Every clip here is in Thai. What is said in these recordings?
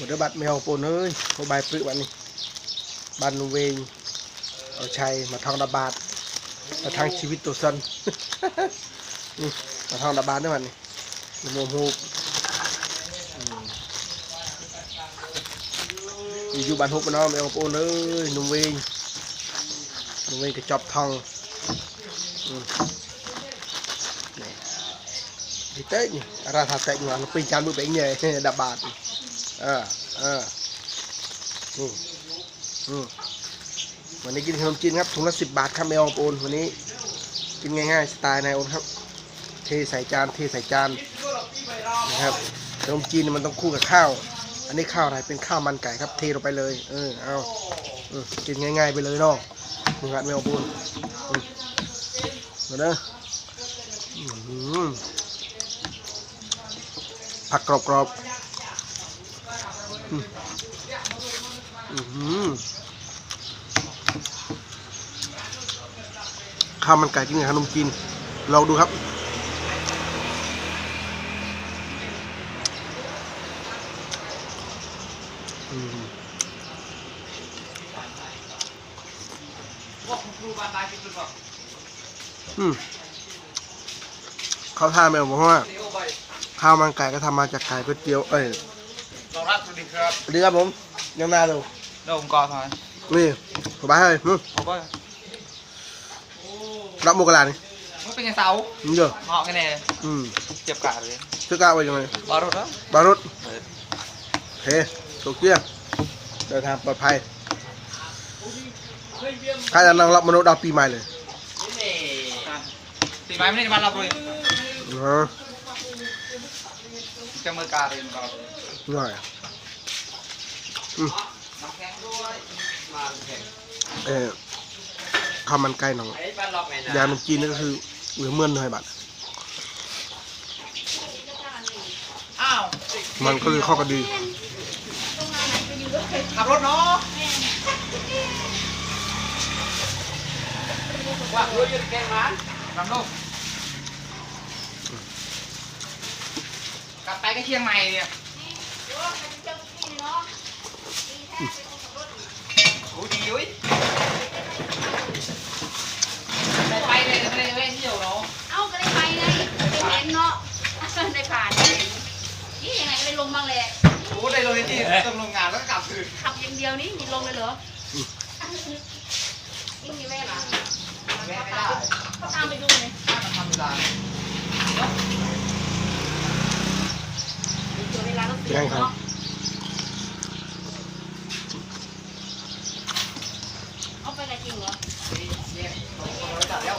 một đứa bạn mèo bồn ơi có bài tự bạn này. Bạn về ở chày mà thằng đã bạt. Ừ, mà thằng chỉ biết tổ sân. Mà thằng đã bán đấy bạn này. Mồm hộp ừ. dù bạn hộp nó, mèo bồn ơi nung về nung về cái chọc thằng. Ừ. Thì tết nhỉ? Ra thật tết mà nó pin chán mũi bệnh nhỉ đã bạt. วันนี้กินขนมจีนครับถุงละสิบบาทครับแมวโอนวันนี้ กินง่ายๆสไตล์นายโอนครับ เทใส่จานเทใส่จานนะครับขนมจีนมันต้องคู่กับข้าว อันนี้ข้าวอะไรเป็นข้าวมันไก่ครับ เทลงไปเลย เออเอาอกินง่าย ๆ ไปเลยเนาะมึงหัดแมวโอนอืมมาเด้อผักกรอบๆ ข้าวมันไก่กินกับขนมจีนลองดูครับ อืมเขาทานไปบอกว่าข้าวมันไก่ก็ทำมาจากไก่ก๋วยเตี๋ยว เอ้ย วัสดีครับสวัสดีครับผมยังหน้าดูเดี๋ยวผมก่อนหน่อยนี่สบายเลยอืมเขาก็รับโมกกะลานี่มันเป็นไงเสานี่เยอะเหาะกันแน่อืมเจ็บกาดเลยชื่อกล้าไว้ยังไงบารถแล้วบารุษเฮ้โตเกียวเดินทางปลอดภัยข้าจะนั่งรับมนุษย์ดาวปีใหม่เลยตีไม้ไม่ได้มาเราเลยอ๋อจะมือกาดเลยเราหน่อยอืมน้ำแข็งด้วยมาแข็ง เออข้าวมันไก่หนองไอ้บ้านล็อกไงนะยามันจีนนี่ก็คือเหลือเมื่อนหน่อยบัตรอ้าวมันก็คือข้อกันดีขับรถเนาะว่าเฮ้ยยืนแกงมันนำลูกกลับไปก็เชียงใหม่เนี่ย โอ้ดีเว้ยไปไปเลยไม่ได้ไม่ได้เที่ยวเนาะเอ้าก็ได้ไปไงไปเห็นเนาะได้ผ่านนี่ยังไงก็ได้ลงบ้างแหละโอ้ได้เลยที่ต้องลงงานแล้วก็กลับคืนขับอย่างเดียวนี่มีลงเลยเหรอนี่มีแม่เหรอแม่ไม่ได้ก็ตามไปดูเลยถ้ามันทำเวลาเดี๋ยวเวลาเราเสียเนาะเอาไปกันจริงเหรอ เนี่ยลงบริษัทแล้ว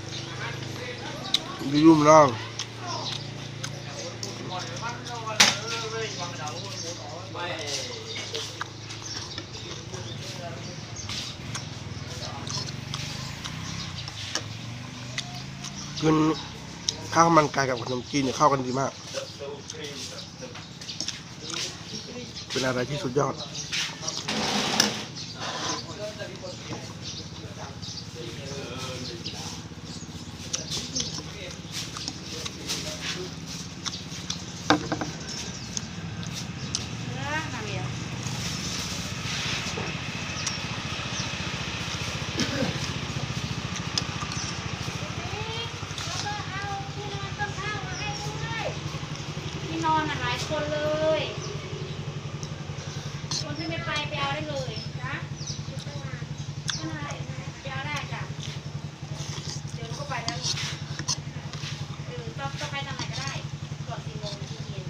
ยุ่มน้องกินข้าวมันไก่กับขนมจีนเนี่ยเข้ากันดีมาก เป็นอะไรที่สุดยอด ทำเดียว ที่นอนอะหลายคนเลย คนที่ไม่ไปไปเอาได้เลยนะไม่ได้ไปเอาได้จ้ะ เดี๋ยวหนูก็ไปแล้วเออต้องต้องไปทางไหนก็ได้ ก่อนสี่โมงเย็น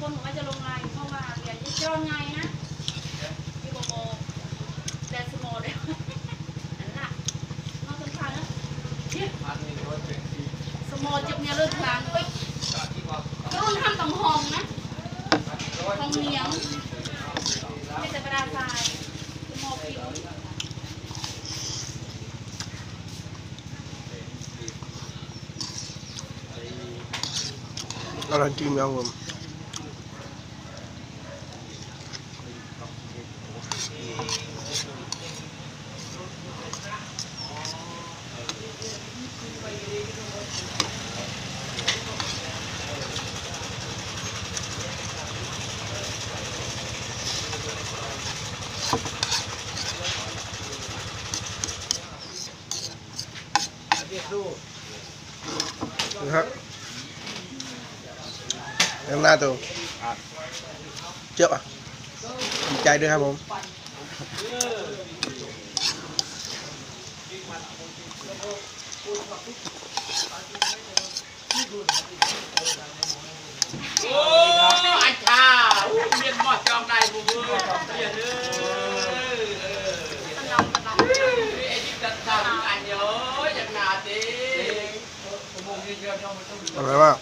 คนบอกว่าจะลงไลน์เพราะว่าเรียนจะจอนไงนะพี่โบโบแดนสโมเดลนั่นแหละนอกสำคัญนะเชี่ย พันหนึ่งร้อยเจ็ดสิบ สโมจะเนี่ยเลิกงานไปรุ่นทำตำหองนะ ทองเหนียวไม่แต่ประดาทรายสโมผิวอร่อยจริงครับผม นะครับข้างหน้าตัวเจ็บอะดีใจด้วยครับผมโอ้อันชาเมียนมอดจองได้บุ้งเอ้ยเมียนเอ้ยเออ ตะลำตะลำ ไอ้ที่ตัด ตา